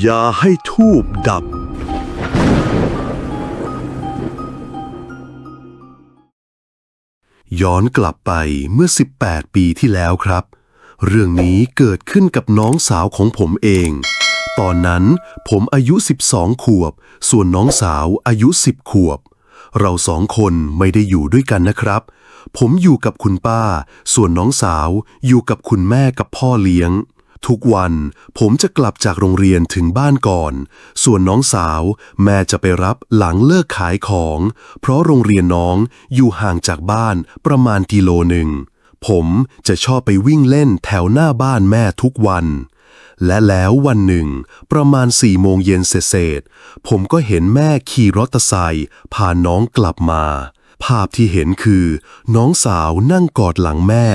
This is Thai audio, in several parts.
อย่าให้ทูบดับ ย้อนกลับไปเมื่อ 18 ปีที่แล้วครับ เรื่องนี้เกิดขึ้นกับน้องสาวของผมเอง ตอนนั้นผมอายุ 12 ขวบ ส่วนน้องสาวอายุ 10 ขวบ เราสองคนไม่ได้อยู่ด้วยกันนะครับ ผมอยู่กับคุณป้า ส่วนน้องสาวอยู่กับคุณแม่กับพ่อเลี้ยง ทุกวันผมจะกลับจากโรงเรียนถึงบ้านก่อน ส่วนน้องสาว แม่จะไปรับหลังเลิกขายของ เพราะโรงเรียนน้องอยู่ห่างจากบ้านประมาณกิโลหนึ่ง ผมจะชอบไปวิ่งเล่นแถวหน้าบ้านแม่ทุกวัน และแล้ววันหนึ่ง ประมาณสี่โมงเย็นเศษผมก็เห็นแม่ขี่รถตะไซค์พาน้องกลับมา ภาพที่เห็นคือ น้องสาวนั่งกอดหลังแม่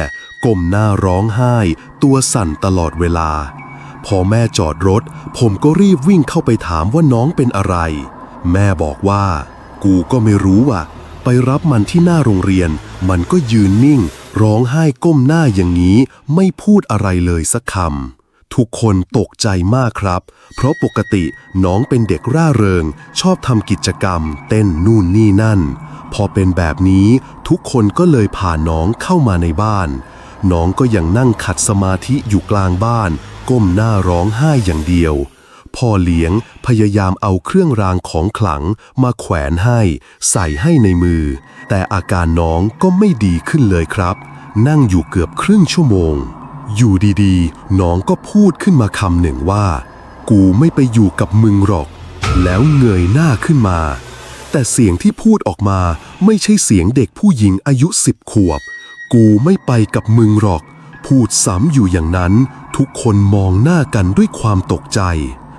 ก้มหน้าร้องไห้ ตัวสั่นตลอดเวลา พอแม่จอดรถ ผมก็รีบวิ่งเข้าไปถามว่าน้องเป็นอะไร แม่บอกว่า กูก็ไม่รู้ว่ะ ไปรับมันที่หน้าโรงเรียน มันก็ยืนนิ่ง ร้องไห้ก้มหน้าอย่างนี้ ไม่พูดอะไรเลยสักคำ ทุกคนตกใจมากครับ เพราะปกติน้องเป็นเด็กร่าเริง ชอบทำกิจกรรม เต้นนู่นนี่นั่น พอเป็นแบบนี้ทุกคนก็เลยพาน้องเข้ามาในบ้าน น้องก็ยังนั่งขัดสมาธิอยู่กลางบ้าน ก้มหน้าร้องไห้อย่างเดียว พ่อเลี้ยงพยายามเอาเครื่องรางของขลังมาแขวนให้ ใส่ให้ในมือ แต่อาการน้องก็ไม่ดีขึ้นเลยครับ นั่งอยู่เกือบครึ่งชั่วโมง อยู่ดีๆ น้องก็พูดขึ้นมาคำหนึ่งว่า กูไม่ไปอยู่กับมึงหรอก แล้วเงยหน้าขึ้นมา แต่เสียงที่พูดออกมาไม่ใช่เสียงเด็กผู้หญิงอายุสิบขวบ กูไม่ไปกับมึงหรอก พูดซ้ำอยู่อย่างนั้น ทุกคนมองหน้ากันด้วยความตกใจ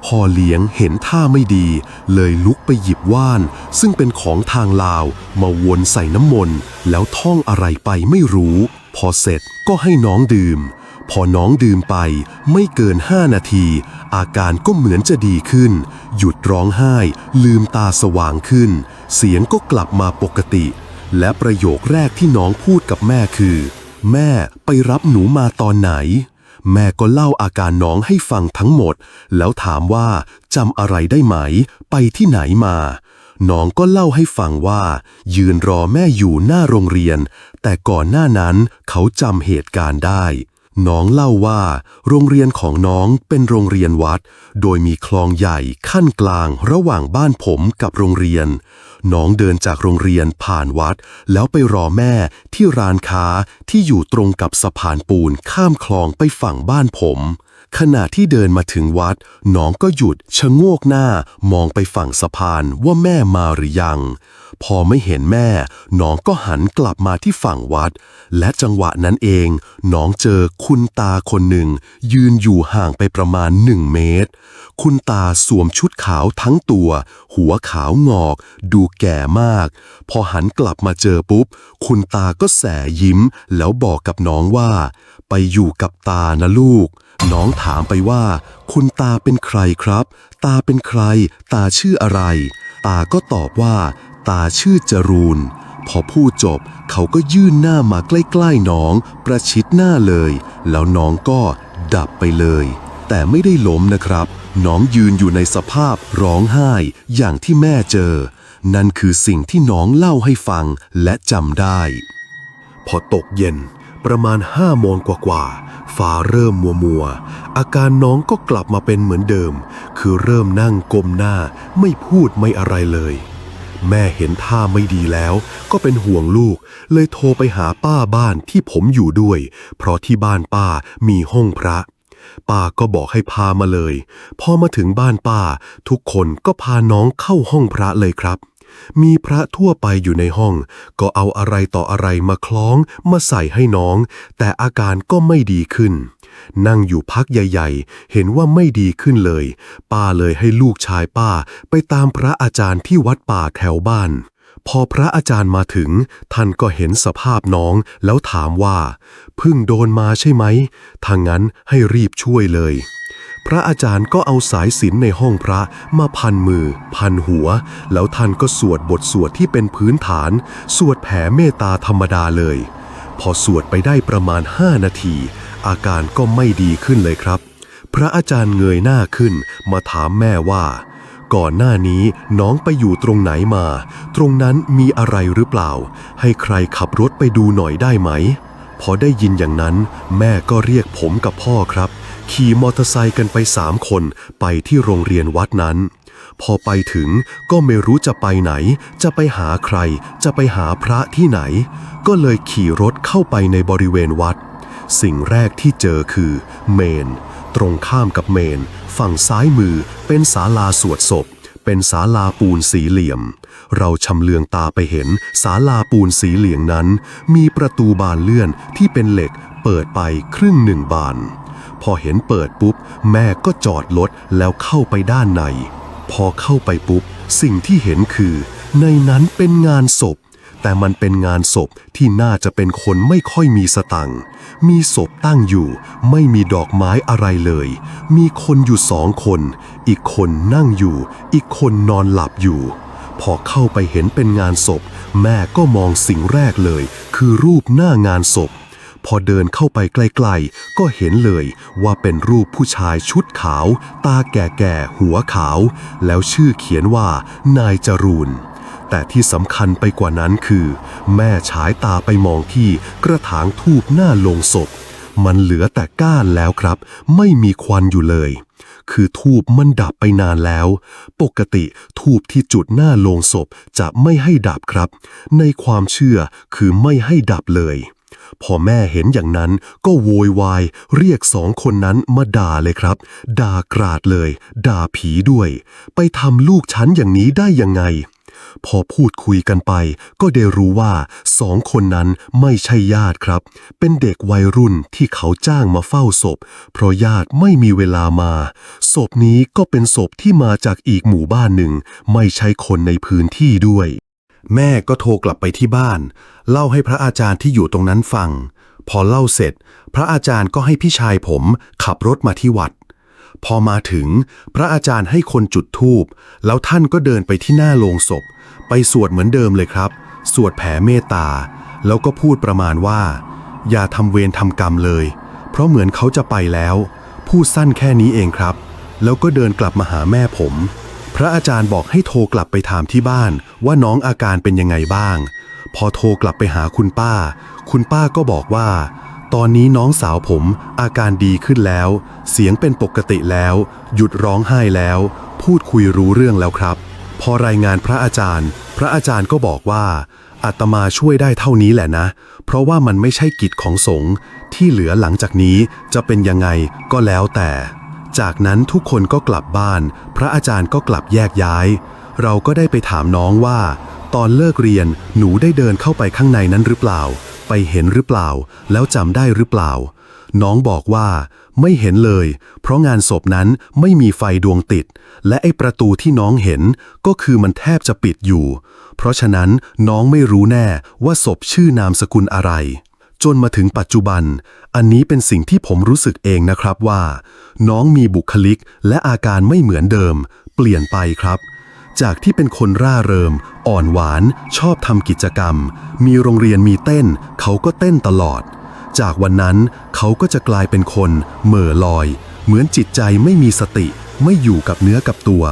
พ่อเลี้ยงเห็นท่าไม่ดี เลยลุกไปหยิบว่าน ซึ่งเป็นของทางลาว มาวนใส่น้ำมนต์แล้วท่องอะไรไปไม่รู้ พอเสร็จก็ให้น้องดื่ม พอน้องดื่มไปไม่เกินห้านาที อาการก็เหมือนจะดีขึ้น หยุดร้องไห้ ลืมตาสว่างขึ้น เสียงก็กลับมาปกติ และประโยคแรกที่น้องพูดกับแม่คือ แม่ไปรับหนูมาตอนไหน แม่ก็เล่าอาการน้องให้ฟังทั้งหมด แล้วถามว่าจำอะไรได้ไหม ไปที่ไหนมาน้องก็เล่าให้ฟังว่า ยืนรอแม่อยู่หน้าโรงเรียน แต่ก่อนหน้านั้นเขาจำเหตุการณ์ได้ น้องเล่าว่า โรงเรียนของน้องเป็นโรงเรียนวัด โดยมีคลองใหญ่ขั้นกลางระหว่างบ้านผมกับโรงเรียน น้องเดินจากโรงเรียนผ่านวัด แล้วไปรอแม่ที่ร้านค้าที่อยู่ตรงกับสะพานปูนข้ามคลองไปฝั่งบ้านผม ขณะที่เดินมาถึงวัด น้องก็หยุดชะโงกหน้ามองไปฝั่งสะพานว่าแม่มาหรือยัง พอไม่เห็นแม่ น้องก็หันกลับมาที่ฝั่งวัด และจังหวะนั้นเอง น้องเจอคุณตาคนหนึ่ง ยืนอยู่ห่างไปประมาณหนึ่งเมตร คุณตาสวมชุดขาวทั้งตัว หัวขาวงอก ดูแก่มาก พอหันกลับมาเจอปุ๊บ คุณตาก็แสยิ้ม แล้วบอกกับน้องว่า ไปอยู่กับตานะลูก น้องถามไปว่า คุณตาเป็นใครครับ ตาเป็นใคร ตาชื่ออะไร ตาก็ตอบว่า ตาชื่อจรูน พอพูดจบเขาก็ยื่นหน้ามาใกล้ๆน้อง ประชิดหน้าเลย แล้วน้องก็ดับไปเลย แต่ไม่ได้ล้มนะครับ น้องยืนอยู่ในสภาพร้องไห้อย่างที่แม่เจอ นั่นคือสิ่งที่น้องเล่าให้ฟังและจำได้ พอตกเย็นประมาณห้าโมงกว่าๆฟ้าเริ่มมัวมัวๆอาการน้องก็กลับมาเป็นเหมือนเดิม คือเริ่มนั่งก้มหน้าไม่พูดไม่อะไรเลย แม่เห็นท่าไม่ดีแล้ว ก็เป็นห่วงลูก เลยโทรไปหาป้าบ้านที่ผมอยู่ด้วย เพราะที่บ้านป้ามีห้องพระ ป้าก็บอกให้พามาเลย พอมาถึงบ้านป้า ทุกคนก็พาน้องเข้าห้องพระเลยครับ มีพระทั่วไปอยู่ในห้อง ก็เอาอะไรต่ออะไรมาคล้องมาใส่ให้น้อง แต่อาการก็ไม่ดีขึ้น นั่งอยู่พักใหญ่ ๆ เห็นว่าไม่ดีขึ้นเลย ป้าเลยให้ลูกชายป้าไปตามพระอาจารย์ที่วัดป่าแถวบ้าน พอพระอาจารย์มาถึง ท่านก็เห็นสภาพน้องแล้วถามว่าเพิ่งโดนมาใช่ไหมถ้างนั้นให้รีบช่วยเลย พระอาจารย์ก็เอาสายสิญจนในห้องพระมาพันมือ พันหัว แล้วท่านก็สวดบทสวดที่เป็นพื้นฐาน สวดแผ่เมตตาธรรมดาเลย พอสวดไปได้ประมาณ 5 นาที อาการก็ไม่ดีขึ้นเลยครับ พระอาจารย์เงยหน้าขึ้น มาถามแม่ว่า ก่อนหน้านี้น้องไปอยู่ตรงไหนมา ตรงนั้นมีอะไรหรือเปล่า ให้ใครขับรถไปดูหน่อยได้ไหม พอได้ยินอย่างนั้น แม่ก็เรียกผมกับพ่อครับ ขี่มอเตอร์ไซค์กันไปสามคนไปที่โรงเรียนวัดนั้นพอไปถึงก็ไม่รู้จะไปไหน จะไปหาใคร จะไปหาพระที่ไหน ก็เลยขี่รถเข้าไปในบริเวณวัด สิ่งแรกที่เจอคือเมน ตรงข้ามกับเมน ฝั่งซ้ายมือเป็นศาลาสวดศพ เป็นศาลาปูนสีเหลี่ยม เราชำเลืองตาไปเห็นศาลาปูนสีเหลี่ยงนั้น มีประตูบานเลื่อนที่เป็นเหล็กเปิดไปครึ่งหนึ่งบาน พอเห็นเปิดปุ๊บ แม่ก็จอดรถแล้วเข้าไปด้านใน พอเข้าไปปุ๊บ สิ่งที่เห็นคือ ในนั้นเป็นงานศพ แต่มันเป็นงานศพที่น่าจะเป็นคนไม่ค่อยมีสตังค์มีศพตั้งอยู่ ไม่มีดอกไม้อะไรเลย มีคนอยู่สองคน อีกคนนั่งอยู่ อีกคนนอนหลับอยู่ พอเข้าไปเห็นเป็นงานศพ แม่ก็มองสิ่งแรกเลย คือรูปหน้างานศพ พอเดินเข้าไปใกลๆ ก็เห็นเลยว่าเป็นรูปผู้ชายชุดขาว ตาแก่ๆ หัวขาว แล้วชื่อเขียนว่านายจรูน แต่ที่สำคัญไปกว่านั้นคือ แม่ฉายตาไปมองที่กระถางทูบหน้าโลงศพ มันเหลือแต่ก้านแล้วครับ ไม่มีควันอยู่เลย คือทูบมันดับไปนานแล้ว ปกติทูบที่จุดหน้าโลงศพจะไม่ให้ดับครับ ในความเชื่อคือไม่ให้ดับเลยพอแม่เห็นอย่างนั้นก็โวยวาย เรียกสองคนนั้นมาด่าเลยครับ ด่ากราดเลย ด่าผีด้วย ไปทำลูกฉันอย่างนี้ได้ยังไง พอพูดคุยกันไป ก็ได้รู้ว่าสองคนนั้นไม่ใช่ญาติครับ เป็นเด็กวัยรุ่นที่เขาจ้างมาเฝ้าศพ เพราะญาติไม่มีเวลามา ศพนี้ก็เป็นศพที่มาจากอีกหมู่บ้านหนึ่ง ไม่ใช่คนในพื้นที่ด้วย แม่ก็โทรกลับไปที่บ้าน เล่าให้พระอาจารย์ที่อยู่ตรงนั้นฟัง พอเล่าเสร็จ พระอาจารย์ก็ให้พี่ชายผมขับรถมาที่วัด พอมาถึงพระอาจารย์ให้คนจุดธูป แล้วท่านก็เดินไปที่หน้าโลงศพ ไปสวดเหมือนเดิมเลยครับ สวดแผ่เมตตา แล้วก็พูดประมาณว่า อย่าทำเวรทำกรรมเลย เพราะเหมือนเขาจะไปแล้ว พูดสั้นแค่นี้เองครับ แล้วก็เดินกลับมาหาแม่ผม พระอาจารย์บอกให้โทรกลับไปถามที่บ้าน ว่าน้องอาการเป็นยังไงบ้าง พอโทรกลับไปหาคุณป้า คุณป้าก็บอกว่า ตอนนี้น้องสาวผมอาการดีขึ้นแล้ว เสียงเป็นปกติแล้ว หยุดร้องไห้แล้ว พูดคุยรู้เรื่องแล้วครับ พอรายงานพระอาจารย์ พระอาจารย์ก็บอกว่าอาตมาช่วยได้เท่านี้แหละนะ เพราะว่ามันไม่ใช่กิจของสงฆ์ที่เหลือหลังจากนี้จะเป็นยังไงก็แล้วแต่ จากนั้นทุกคนก็กลับบ้าน พระอาจารย์ก็กลับแยกย้าย เราก็ได้ไปถามน้องว่า ตอนเลิกเรียนหนูได้เดินเข้าไปข้างในนั้นหรือเปล่า ไปเห็นหรือเปล่า แล้วจำได้หรือเปล่า น้องบอกว่า ไม่เห็นเลย เพราะงานศพนั้นไม่มีไฟดวงติด และไอ้ประตูที่น้องเห็นก็คือมันแทบจะปิดอยู่ เพราะฉะนั้นน้องไม่รู้แน่ว่าศพชื่อนามสกุลอะไรจนมาถึงปัจจุบัน อันนี้เป็นสิ่งที่ผมรู้สึกเองนะครับว่า น้องมีบุคลิกและอาการไม่เหมือนเดิม เปลี่ยนไปครับ จากที่เป็นคนร่าเริมอ่อนหวาน ชอบทำกิจกรรม มีโรงเรียนมีเต้น เขาก็เต้นตลอด จากวันนั้นเขาก็จะกลายเป็นคนเหม่อลอย เหมือนจิตใจไม่มีสติ ไม่อยู่กับเนื้อกับตัว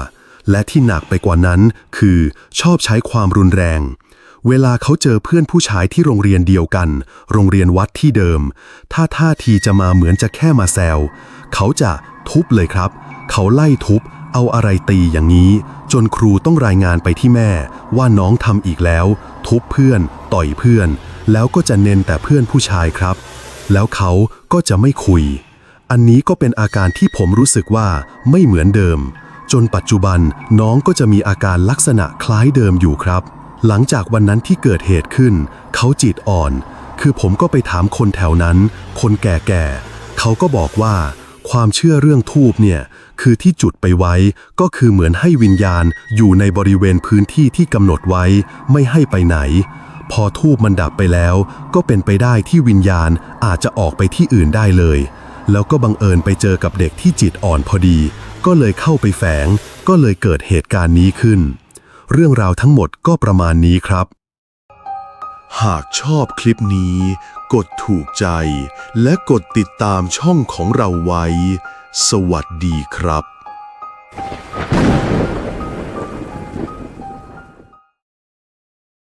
และที่หนักไปกว่านั้น คือชอบใช้ความรุนแรง เวลาเขาเจอเพื่อนผู้ชายที่โรงเรียนเดียวกัน โรงเรียนวัดที่เดิม ถ้าท่าทีจะมาเหมือนจะแค่มาแซวเขาจะทุบเลยครับ เขาไล่ทุบ เอาอะไรตีอย่างนี้ จนครูต้องรายงานไปที่แม่ว่าน้องทำอีกแล้ว ทุบเพื่อน ต่อยเพื่อน แล้วก็จะเน้นแต่เพื่อนผู้ชายครับ แล้วเขาก็จะไม่คุย อันนี้ก็เป็นอาการที่ผมรู้สึกว่าไม่เหมือนเดิม จนปัจจุบันน้องก็จะมีอาการลักษณะคล้ายเดิมอยู่ครับ หลังจากวันนั้นที่เกิดเหตุขึ้น เขาจิตอ่อน คือผมก็ไปถามคนแถวนั้น คนแก่ๆเขาก็บอกว่า ความเชื่อเรื่องทูบเนี่ยคือที่จุดไปไว้ก็คือเหมือนให้วิญญาณอยู่ในบริเวณพื้นที่ที่กำหนดไว้ไม่ให้ไปไหน พอทูบมันดับไปแล้ว ก็เป็นไปได้ที่วิญญาณอาจจะออกไปที่อื่นได้เลย แล้วก็บังเอิญไปเจอกับเด็กที่จิตอ่อนพอดี ก็เลยเข้าไปแฝง ก็เลยเกิดเหตุการณ์นี้ขึ้น เรื่องราวทั้งหมดก็ประมาณนี้ครับ หากชอบคลิปนี้ กดถูกใจ และกดติดตามช่องของเราไว้ สวัสดีครับ